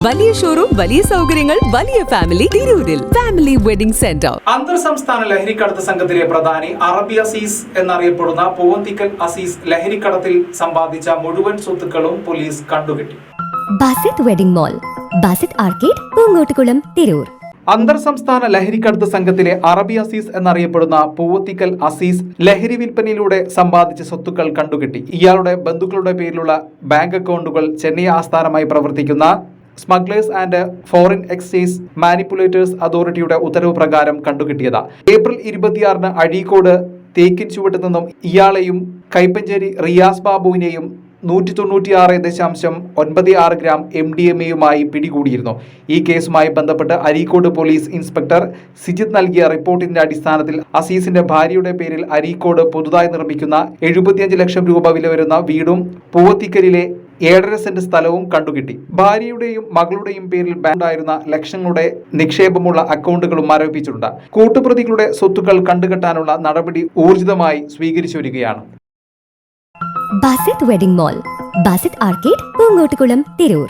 വലിയ ഷോറൂം വലിയ സൗകര്യങ്ങൾ വലിയ ഫാമിലി തിരൂരിൽ. ഫാമിലി വെഡിംഗ് സെന്റർ അന്തർ സംസ്ഥാന ലഹരിക്കടത്ത് സംഘത്തിലെ പ്രധാനി അറബി അസീസ് എന്നറിയപ്പെടുന്ന പൂവന്തിക്കൽ അസീസ് ലഹരിക്കടത്തിൽ സമ്പാദിച്ച മുഴുവൻ സ്വത്തുക്കളും police കണ്ടുകിട്ടി. Basith wedding mall Basith arcade Poonkottukulam Tirur. അന്തർ സംസ്ഥാന ലഹരിക്കടത്ത് സംഘത്തിലെ അറബി അസീസ് എന്നറിയപ്പെടുന്ന പൂവത്തിക്കൽ അസീസ് ലഹരി വിൽപ്പനയിലൂടെ സമ്പാദിച്ച സ്വത്തുക്കൾ കണ്ടുകിട്ടി. ഇയാളുടെ ബന്ധുക്കളുടെ പേരിലുള്ള ബാങ്ക് അക്കൗണ്ടുകൾ ചെന്നൈ ആസ്ഥാനമായി പ്രവർത്തിക്കുന്ന smugglers and foreign excise manipulators അതോറിറ്റിയുടെ ഉത്തരവ് പ്രകാരം കണ്ടുകിട്ടിയത്. ഏപ്രിൽ ഇരുപത്തിയാറിന് അഴീക്കോട് തേക്കിൻ ചുവട്ട് നിന്നും ഇയാളെയും കൈപ്പഞ്ചേരി റിയാസ് ബാബുവിനെയും നൂറ്റി തൊണ്ണൂറ്റിയാറ് ദശാംശം ഒൻപത് ആറ് ഗ്രാം എം ഡി എം എയുമായി പിടികൂടിയിരുന്നു. ഈ കേസുമായി ബന്ധപ്പെട്ട് അരീക്കോട് പോലീസ് ഇൻസ്പെക്ടർ സിജിത്ത് നൽകിയ റിപ്പോർട്ടിന്റെ അടിസ്ഥാനത്തിൽ അസീസിന്റെ ഭാര്യയുടെ പേരിൽ അരീക്കോട് പുതുതായി നിർമ്മിക്കുന്ന എഴുപത്തിയഞ്ച് ലക്ഷം രൂപ വില വരുന്ന വീടും പൂവത്തിക്കലിലെ ഏഴര സെന്റ് സ്ഥലവും കണ്ടുകിട്ടി. ഭാര്യയുടെയും മകളുടെയും പേരിൽ ബാങ്കായിരുന്ന ലക്ഷങ്ങളുടെ നിക്ഷേപമുള്ള അക്കൗണ്ടുകളും ആരോപിച്ചിട്ടുണ്ട്. കൂട്ടുപ്രതികളുടെ സ്വത്തുക്കൾ കണ്ടുകെട്ടാനുള്ള നടപടി ഊർജിതമായി സ്വീകരിച്ചു വരികയാണ്. Basith wedding mall Basith arcade Poonkottukulam Tirur.